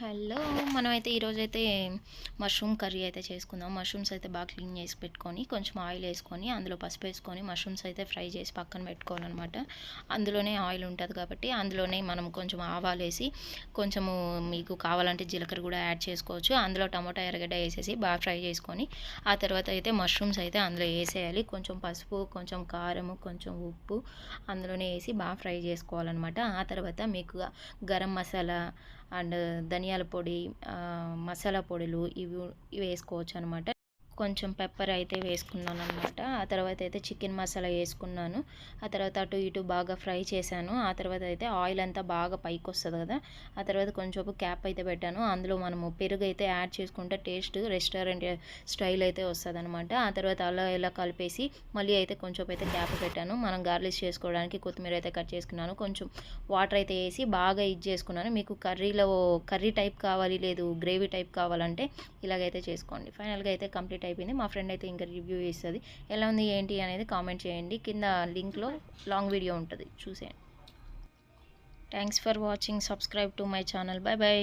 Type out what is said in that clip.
Hello మనమైతే ఈరోజైతే mushroom curry అయితే చేసుకుందాం. మష్రూమ్స్ అయితే బాగా క్లీన్ చేసి పెట్టుకొని కొంచెం ఆయిల్ వేసుకొని అందులో పసుపు వేసుకొని మష్రూమ్స్ అయితే ఫ్రై చేసి పక్కన పెట్టుకోవాలన్నమాట. అందులోనే ఆయిల్ ఉంటుంది కాబట్టి అందులోనే మనం కొంచెం ఆవాలు వేసి కొంచెము మీకు కావాలంటే జీలకర్ర కూడా యాడ్ చేసుకోవచ్చు. అందులో టమాటా ఎర్రగడ్డ వేసేసి బాగా ఫ్రై చేసుకొని ఆ తర్వాత అయితే మష్రూమ్స్ అయితే అందులో వేసేయాలి. కొంచెం పసుపు కొంచెం కారము కొంచెం ఉప్పు అందులోనే వేసి బాగా ఫ్రై చేసుకోవాలన్నమాట. ఆ తర్వాత మీకు గరం మసాలా అండ్ ధనియా ధనియాల పొడి మసాలా పొడులు ఇవి ఇవి వేసుకోవచ్చు అనమాట కొంచెం పెప్పర్ అయితే వేసుకున్నాను అనమాట ఆ తర్వాత అయితే చికెన్ మసాలా వేసుకున్నాను. ఆ తర్వాత అటు ఇటు బాగా ఫ్రై చేశాను. ఆ తర్వాత అయితే ఆయిల్ అంతా బాగా పైకి వస్తుంది కదా. ఆ తర్వాత కొంచెం క్యాప్ అయితే పెట్టాను. అందులో మనము పెరుగు అయితే యాడ్ చేసుకుంటే టేస్ట్ రెస్టారెంట్ స్టైల్ అయితే వస్తుంది అనమాట ఆ తర్వాత అలా ఇలా కలిపేసి మళ్ళీ అయితే కొంచెం అయితే క్యాప్ పెట్టాను. మనం గార్లిష్ చేసుకోవడానికి కొత్తిమీర అయితే కట్ చేసుకున్నాను. కొంచెం వాటర్ అయితే వేసి బాగా ఇది చేసుకున్నాను. మీకు కర్రీలో కర్రీ టైప్ కావాలి లేదు గ్రేవీ టైప్ కావాలంటే ఇలాగైతే చేసుకోండి. ఫైనల్గా అయితే కంప్లీట్ అయిపోయింది. మా ఫ్రెండ్ అయితే ఇంకా రివ్యూ ఇస్తుంది ఎలా ఉంది ఏంటి అనేది కామెంట్ చేయండి. కింద లింక్లో లాంగ్ వీడియో ఉంటుంది. చూసేయండి. Thanks for watching subscribe to my channel bye bye